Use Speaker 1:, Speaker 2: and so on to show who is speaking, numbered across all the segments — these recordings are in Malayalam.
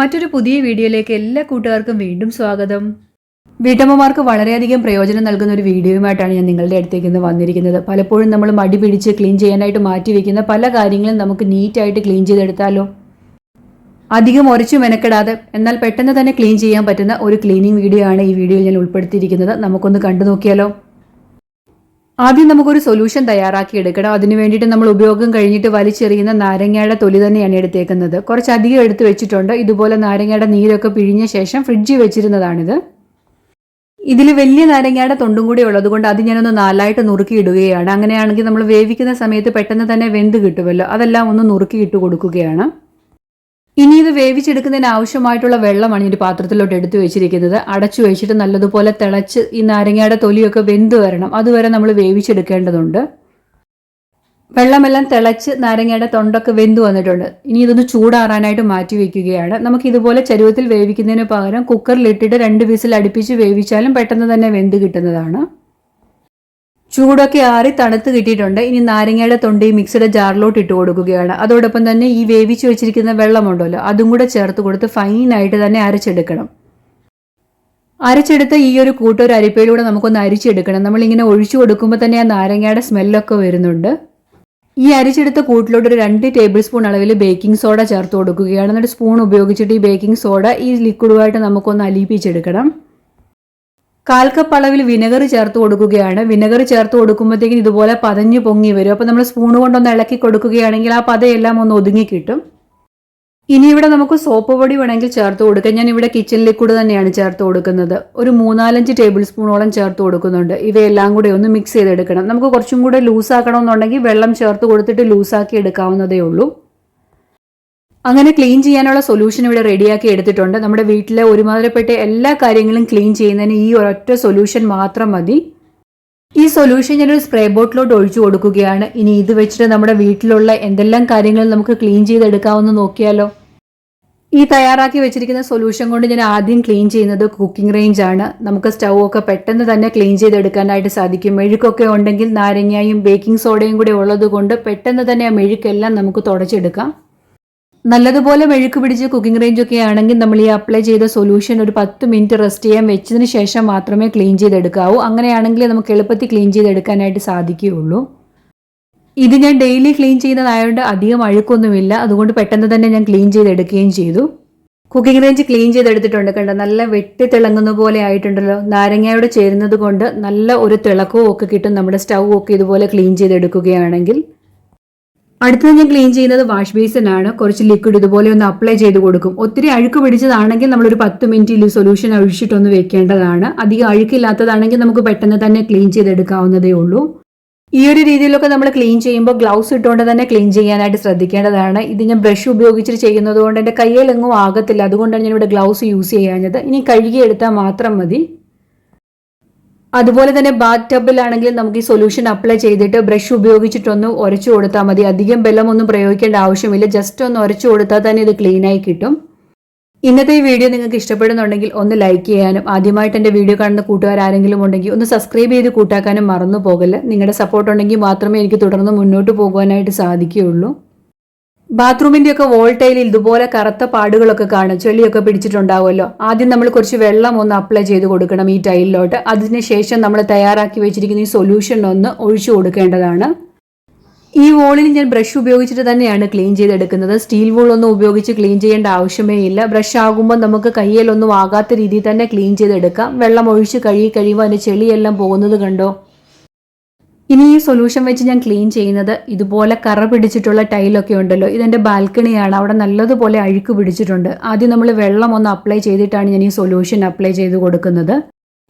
Speaker 1: മറ്റൊരു പുതിയ വീഡിയോയിലേക്ക് എല്ലാ കൂട്ടുകാർക്കും വീണ്ടും സ്വാഗതം. വീട്ടമ്മമാർക്ക് വളരെയധികം പ്രയോജനം നൽകുന്ന ഒരു വീഡിയോയുമായിട്ടാണ് ഞാൻ നിങ്ങളുടെ അടുത്തേക്ക് ഇന്ന് വന്നിരിക്കുന്നത്. പലപ്പോഴും നമ്മൾ മടി പിടിച്ച് ക്ലീൻ ചെയ്യാനായിട്ട് മാറ്റി വയ്ക്കുന്ന പല കാര്യങ്ങളും നമുക്ക് നീറ്റായിട്ട് ക്ലീൻ ചെയ്തെടുത്താലോ? അധികം ഉരച്ചു മെനക്കെടാതെ എന്നാൽ പെട്ടെന്ന് തന്നെ ക്ലീൻ ചെയ്യാൻ പറ്റുന്ന ഒരു ക്ലീനിങ് വീഡിയോ ആണ് ഈ വീഡിയോയിൽ ഞാൻ ഉൾപ്പെടുത്തിയിരിക്കുന്നത്. നമുക്കൊന്ന് കണ്ടു നോക്കിയാലോ? ആദ്യം നമുക്കൊരു സൊല്യൂഷൻ തയ്യാറാക്കി എടുക്കണം. അതിന് വേണ്ടിയിട്ട് നമ്മൾ ഉപയോഗം കഴിഞ്ഞിട്ട് വലിച്ചെറിയുന്ന നാരങ്ങയുടെ തൊലി തന്നെയാണ് എടുത്തേക്കുന്നത്. കുറച്ചധികം എടുത്ത് വെച്ചിട്ടുണ്ട്. ഇതുപോലെ നാരങ്ങയുടെ നീരൊക്കെ പിഴിഞ്ഞ ശേഷം ഫ്രിഡ്ജിൽ വെച്ചിരുന്നതാണിത്. ഇതിൽ വലിയ നാരങ്ങയുടെ തൊണ്ടും കൂടി ഉള്ളതുകൊണ്ട് അത് ഞാനൊന്ന് നാലായിട്ട് നുറുക്കി ഇടുകയാണ്. അങ്ങനെയാണെങ്കിൽ നമ്മൾ വേവിക്കുന്ന സമയത്ത് പെട്ടെന്ന് തന്നെ വെന്ത് കിട്ടുമല്ലോ. അതെല്ലാം ഒന്ന് നുറുക്കി ഇട്ട് കൊടുക്കുകയാണ്. ഇനി ഇത് വേവിച്ചെടുക്കുന്നതിന് ആവശ്യമായിട്ടുള്ള വെള്ളമാണ് ഈ ഒരു പാത്രത്തിലോട്ട് എടുത്തു വെച്ചിരിക്കുന്നത്. അടച്ചു വെച്ചിട്ട് നല്ലതുപോലെ തിളച്ച് ഈ നാരങ്ങയുടെ തൊലിയൊക്കെ വെന്ത് വരണം. അതുവരെ നമ്മൾ വേവിച്ചെടുക്കേണ്ടതുണ്ട്. വെള്ളമെല്ലാം തിളച്ച് നാരങ്ങയുടെ തൊണ്ടൊക്കെ വെന്ത് വന്നിട്ടുണ്ട്. ഇനി ഇതൊന്ന് ചൂടാറാനായിട്ട് മാറ്റി വെക്കുകയാണ്. നമുക്ക് ഇതുപോലെ ചരുവത്തിൽ വേവിക്കുന്നതിന് പകരം കുക്കറിലിട്ടിട്ട് രണ്ട് വിസിൽ അടുപ്പിച്ച് വേവിച്ചാലും പെട്ടെന്ന് തന്നെ വെന്ത് കിട്ടുന്നതാണ്. ചൂടൊക്കെ ആറി തണുത്ത് കിട്ടിയിട്ടുണ്ട്. ഇനി നാരങ്ങയുടെ തൊണ്ടി മിക്സിയുടെ ജാറിലോട്ട് ഇട്ട് കൊടുക്കുകയാണ്. അതോടൊപ്പം തന്നെ ഈ വേവിച്ച് വെച്ചിരിക്കുന്ന വെള്ളമുണ്ടല്ലോ അതും കൂടെ ചേർത്ത് കൊടുത്ത് ഫൈനായിട്ട് തന്നെ അരച്ചെടുക്കണം. അരച്ചെടുത്ത ഈ ഒരു കൂട്ടൊരു അരിപ്പയിലൂടെ നമുക്കൊന്ന് അരിച്ചെടുക്കണം. നമ്മളിങ്ങനെ ഒഴിച്ചു കൊടുക്കുമ്പോൾ തന്നെ ആ നാരങ്ങയുടെ സ്മെല്ലൊക്കെ വരുന്നുണ്ട്. ഈ അരിച്ചെടുത്ത കൂട്ടിലോട്ട് ഒരു രണ്ട് ടേബിൾ സ്പൂൺ അളവിൽ ബേക്കിംഗ് സോഡ ചേർത്ത് കൊടുക്കുകയാണ്. എന്നിട്ട് സ്പൂൺ ഉപയോഗിച്ചിട്ട് ഈ ബേക്കിംഗ് സോഡ ഈ ലിക്വിഡുമായിട്ട് നമുക്കൊന്ന് അലിയിപ്പിച്ചെടുക്കണം. കാൽ വിനെഗർ ചേർത്ത് കൊടുക്കുകയാണ്. വിനെഗർ ചേർത്ത് കൊടുക്കുമ്പോഴത്തേക്കും ഇതുപോലെ പതഞ്ഞു പൊങ്ങി വരും. അപ്പോൾ നമ്മൾ സ്പൂൺ കൊണ്ടൊന്ന് ഇളക്കി കൊടുക്കുകയാണെങ്കിൽ ആ പതയെല്ലാം ഒന്ന് ഒതുങ്ങി കിട്ടും. ഇനി ഇവിടെ നമുക്ക് സോപ്പ് പൊടി വേണമെങ്കിൽ ചേർത്ത് കൊടുക്കാം. ഞാൻ ഇവിടെ കിച്ചൺ കൂടെ തന്നെയാണ് ചേർത്ത് കൊടുക്കുന്നത്. ഒരു മൂന്നാലഞ്ച് ടേബിൾ സ്പൂണോളം ചേർത്ത് കൊടുക്കുന്നുണ്ട്. ഇവയെല്ലാം കൂടെ ഒന്ന് മിക്സ് ചെയ്തെടുക്കണം. നമുക്ക് കുറച്ചും കൂടെ ലൂസാക്കണമെന്നുണ്ടെങ്കിൽ വെള്ളം ചേർത്ത് കൊടുത്തിട്ട് ലൂസാക്കി എടുക്കാവുന്നതേ ഉള്ളൂ. അങ്ങനെ ക്ലീൻ ചെയ്യാനുള്ള സൊല്യൂഷൻ ഇവിടെ റെഡിയാക്കി എടുത്തിട്ടുണ്ട്. നമ്മുടെ വീട്ടിലെ ഒരുമാതിരിപ്പെട്ട എല്ലാ കാര്യങ്ങളും ക്ലീൻ ചെയ്യുന്നതിന് ഈ ഒരൊറ്റ സൊല്യൂഷൻ മാത്രം മതി. ഈ സൊല്യൂഷൻ ഞാനൊരു സ്പ്രേ ബോട്ടിലോട്ട് ഒഴിച്ചു കൊടുക്കുകയാണ്. ഇനി ഇത് വെച്ചിട്ട് നമ്മുടെ വീട്ടിലുള്ള എന്തെല്ലാം കാര്യങ്ങളും നമുക്ക് ക്ലീൻ ചെയ്തെടുക്കാമെന്ന് നോക്കിയാലോ. ഈ തയ്യാറാക്കി വെച്ചിരിക്കുന്ന സൊല്യൂഷൻ കൊണ്ട് ഞാൻ ആദ്യം ക്ലീൻ ചെയ്യുന്നത് കുക്കിംഗ് റേഞ്ച് ആണ്. നമുക്ക് സ്റ്റൗ ഒക്കെ പെട്ടെന്ന് തന്നെ ക്ലീൻ ചെയ്തെടുക്കാനായിട്ട് സാധിക്കും. മെഴുക്കൊക്കെ ഉണ്ടെങ്കിൽ നാരങ്ങയും ബേക്കിംഗ് സോഡയും കൂടെ ഉള്ളത് കൊണ്ട് പെട്ടെന്ന് തന്നെ ആ മെഴുക്കെല്ലാം നമുക്ക് തുടച്ചെടുക്കാം. നല്ലതുപോലെ മെഴുക്ക് പിടിച്ച് കുക്കിംഗ് റേഞ്ച് ഒക്കെ ആണെങ്കിൽ നമ്മൾ ഈ അപ്ലൈ ചെയ്ത സൊല്യൂഷൻ ഒരു പത്ത് മിനിറ്റ് റെസ്റ്റ് ചെയ്യാൻ വെച്ചതിന് ശേഷം മാത്രമേ ക്ലീൻ ചെയ്തെടുക്കാവൂ. അങ്ങനെയാണെങ്കിൽ നമുക്ക് എളുപ്പത്തിൽ ക്ലീൻ ചെയ്തെടുക്കാനായിട്ട് സാധിക്കുകയുള്ളൂ. ഇത് ഞാൻ ഡെയിലി ക്ലീൻ ചെയ്യുന്നതായതുകൊണ്ട് അധികം അഴുക്കൊന്നുമില്ല. അതുകൊണ്ട് പെട്ടെന്ന് തന്നെ ഞാൻ ക്ലീൻ ചെയ്തെടുക്കുകയും ചെയ്തു. കുക്കിംഗ് റേഞ്ച് ക്ലീൻ ചെയ്തെടുത്തിട്ടുണ്ട് കണ്ടോ? നല്ല വെട്ടി തിളങ്ങുന്ന പോലെ ആയിട്ടുണ്ടല്ലോ. നാരങ്ങയോട് ചേരുന്നത് കൊണ്ട് നല്ല ഒരു തിളക്കവും ഒക്കെ കിട്ടും നമ്മുടെ സ്റ്റൗ ഒക്കെ ഇതുപോലെ ക്ലീൻ ചെയ്തെടുക്കുകയാണെങ്കിൽ. അടുത്തത് ഞാൻ ക്ലീൻ ചെയ്യുന്നത് വാഷ് ബേസിൻ ആണ്. കുറച്ച് ലിക്വിഡ് ഇതുപോലെ ഒന്ന് അപ്ലൈ ചെയ്ത് കൊടുക്കും. ഒത്തിരി അഴുക്ക് പിടിച്ചതാണെങ്കിൽ നമ്മൾ ഒരു പത്ത് മിനിറ്റ് ഈ സൊല്യൂഷൻ ഒഴിച്ചിട്ടൊന്ന് വെക്കേണ്ടതാണ്. അധികം അഴുക്കില്ലാത്തതാണെങ്കിൽ നമുക്ക് പെട്ടെന്ന് തന്നെ ക്ലീൻ ചെയ്തെടുക്കാവുന്നതേ ഉള്ളൂ. ഈ ഒരു രീതിയിലൊക്കെ നമ്മൾ ക്ലീൻ ചെയ്യുമ്പോൾ ഗ്ലൗസ് ഇട്ടുകൊണ്ട് തന്നെ ക്ലീൻ ചെയ്യാനായിട്ട് ശ്രദ്ധിക്കേണ്ടതാണ്. ഇത് ഞാൻ ബ്രഷ് ഉപയോഗിച്ചിട്ട് ചെയ്യുന്നത് കൊണ്ട് എന്റെ കയ്യിലെങ്ങും ആകത്തില്ല. അതുകൊണ്ടാണ് ഞാൻ ഇവിടെ ഗ്ലൗസ് യൂസ് ചെയ്യാഞ്ഞത്. ഇനി കഴുകിയെടുത്താൽ മാത്രം മതി. അതുപോലെ തന്നെ ബാത്ത് ടബിലാണെങ്കിൽ നമുക്ക് ഈ സൊല്യൂഷൻ അപ്ലൈ ചെയ്തിട്ട് ബ്രഷ് ഉപയോഗിച്ചിട്ടൊന്ന് ഉരച്ചു കൊടുത്താൽ മതി. അധികം ബലമൊന്നും പ്രയോഗിക്കേണ്ട ആവശ്യമില്ല. ജസ്റ്റ് ഒന്ന് ഉരച്ചു കൊടുത്താൽ തന്നെ ഇത് ക്ലീൻ ആയി കിട്ടും. ഇന്നത്തെ ഈ വീഡിയോ നിങ്ങൾക്ക് ഇഷ്ടപ്പെടുന്നുണ്ടെങ്കിൽ ഒന്ന് ലൈക്ക് ചെയ്യാനും ആദ്യമായിട്ട് എന്റെ വീഡിയോ കാണുന്ന കൂട്ടുകാർ ആരെങ്കിലും ഉണ്ടെങ്കിൽ ഒന്ന് സബ്സ്ക്രൈബ് ചെയ്ത് കൂട്ടാക്കാനും മറന്നു പോകല്ല. നിങ്ങളുടെ സപ്പോർട്ട് ഉണ്ടെങ്കിൽ മാത്രമേ എനിക്ക് തുടർന്ന് മുന്നോട്ട് പോകുവാനായിട്ട് സാധിക്കുകയുള്ളൂ. ബാത്റൂമിന്റെ ഒക്കെ വോൾ ടൈലിൽ ഇതുപോലെ കറുത്ത പാടുകളൊക്കെ കാണും. ചെളിയൊക്കെ പിടിച്ചിട്ടുണ്ടാവുമല്ലോ. ആദ്യം നമ്മൾ കുറച്ച് വെള്ളം ഒന്ന് അപ്ലൈ ചെയ്ത് കൊടുക്കണം ഈ ടൈലിലോട്ട്. അതിനുശേഷം നമ്മൾ തയ്യാറാക്കി വെച്ചിരിക്കുന്ന ഈ സൊല്യൂഷൻ ഒന്ന് ഒഴിച്ചു കൊടുക്കേണ്ടതാണ്. ഈ വോളിൽ ഞാൻ ബ്രഷ് ഉപയോഗിച്ചിട്ട് തന്നെയാണ് ക്ലീൻ ചെയ്തെടുക്കുന്നത്. സ്റ്റീൽ വോൾ ഒന്നും ഉപയോഗിച്ച് ക്ലീൻ ചെയ്യേണ്ട ആവശ്യമേ ഇല്ല. ബ്രഷ് ആകുമ്പോൾ നമുക്ക് കയ്യിലൊന്നും ആകാത്ത രീതിയിൽ തന്നെ ക്ലീൻ ചെയ്തെടുക്കാം. വെള്ളം ഒഴിച്ച് കഴുകി കഴിയുമ്പോൾ അതിന്റെ ചെളിയെല്ലാം പോകുന്നത് കണ്ടോ? ഇനി ഈ സൊല്യൂഷൻ വെച്ച് ഞാൻ ക്ലീൻ ചെയ്യുന്നത് ഇതുപോലെ കറ പിടിച്ചിട്ടുള്ള ടൈലൊക്കെ ഉണ്ടല്ലോ. ഇതെന്റെ ബാൽക്കണിയാണ് അവിടെ നല്ലതുപോലെ അഴുക്ക് പിടിച്ചിട്ടുണ്ട്. ആദ്യം നമ്മൾ വെള്ളം ഒന്ന് അപ്ലൈ ചെയ്തിട്ടാണ് ഞാൻ ഈ സൊല്യൂഷൻ അപ്ലൈ ചെയ്ത് കൊടുക്കുന്നത്.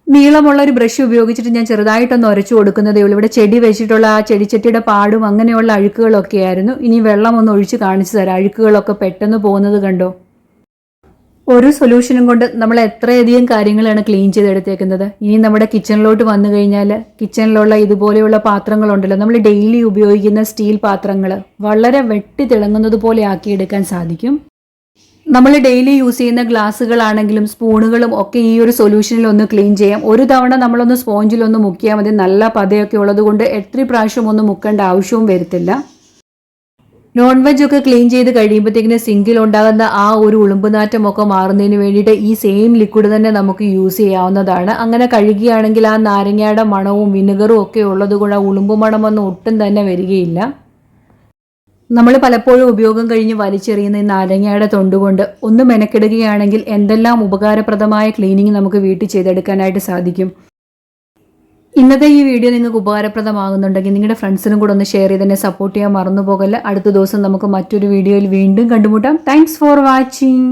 Speaker 1: നീളമുള്ള ഒരു ബ്രഷ് ഉപയോഗിച്ചിട്ട് ഞാൻ ചെറുതായിട്ടൊന്ന് ഉരച്ചു കൊടുക്കുന്നതേ ഉള്ളൂ. ഇവിടെ ചെടി വെച്ചിട്ടുള്ള ആ ചെടിച്ചട്ടിയുടെ പാടും അങ്ങനെയുള്ള അഴുക്കുകളൊക്കെ ആയിരുന്നു ഇനി വെള്ളം ഒന്ന് ഒഴിച്ച് കാണിച്ചു തരാം. അഴുക്കുകളൊക്കെ പെട്ടെന്ന് പോകുന്നത് കണ്ടോ? ഒരു സൊല്യൂഷനും കൊണ്ട് നമ്മൾ എത്രയധികം കാര്യങ്ങളാണ് ക്ലീൻ ചെയ്തെടുത്തേക്കുന്നത്? ഇനി നമ്മുടെ കിച്ചണിലോട്ട് വന്നു കഴിഞ്ഞാൽ കിച്ചണിലുള്ള ഇതുപോലെയുള്ള പാത്രങ്ങളുണ്ടല്ലോ. നമ്മൾ ഡെയിലി ഉപയോഗിക്കുന്ന സ്റ്റീൽ പാത്രങ്ങൾ വളരെ വെട്ടി തിളങ്ങുന്നത് പോലെ ആക്കിയെടുക്കാൻ സാധിക്കും. നമ്മൾ ഡെയിലി യൂസ് ചെയ്യുന്ന ഗ്ലാസ്സുകളാണെങ്കിലും സ്പൂണുകളും ഒക്കെ ഈ ഒരു സൊല്യൂഷനിൽ ഒന്ന് ക്ലീൻ ചെയ്യാം. ഒരു തവണ നമ്മളൊന്ന് സ്പോഞ്ചിലൊന്ന് മുക്കിയാൽ മതി. നല്ല പതയൊക്കെ ഉള്ളത് കൊണ്ട് എത്ര പ്രാവശ്യം ഒന്നും മുക്കേണ്ട ആവശ്യവും വരത്തില്ല. നോൺ വെജ് ഒക്കെ ക്ലീൻ ചെയ്ത് കഴിയുമ്പോഴത്തേക്കിന് സിങ്കിൽ ഉണ്ടാകുന്ന ആ ഒരു ഉളുമ്പുനാറ്റമൊക്കെ മാറുന്നതിന് വേണ്ടിയിട്ട് ഈ സെയിം ലിക്വിഡ് തന്നെ നമുക്ക് യൂസ് ചെയ്യാവുന്നതാണ്. അങ്ങനെ കഴുകിയാണെങ്കിൽ ആ നാരങ്ങയുടെ മണവും വിനെഗറും ഒക്കെ ഉള്ളത് കൊണ്ട് ആ ഉളുമ്പ് മണമൊന്നും ഒട്ടും തന്നെ വരികയില്ല. നമ്മൾ പലപ്പോഴും ഉപയോഗം കഴിഞ്ഞ് വലിച്ചെറിയുന്ന ഈ നാരങ്ങയുടെ തൊണ്ടുകൊണ്ട് ഒന്ന് മെനക്കെടുകയാണെങ്കിൽ എന്തെല്ലാം ഉപകാരപ്രദമായ ക്ലീനിങ് നമുക്ക് വീട്ടിൽ ചെയ്തെടുക്കാനായിട്ട് സാധിക്കും. ഇന്നത്തെ ഈ വീഡിയോ നിങ്ങൾക്ക് ഉപകാരപ്രദമാകുന്നുണ്ടെങ്കിൽ നിങ്ങളുടെ ഫ്രണ്ട്സിനും കൂടെ ഒന്ന് ഷെയർ ചെയ്ത് തന്നെ സപ്പോർട്ട് ചെയ്യാൻ മറന്നു പോകല്ല അടുത്ത ദിവസം നമുക്ക് മറ്റൊരു വീഡിയോയിൽ വീണ്ടും കണ്ടുമുട്ടാം. Thanks for watching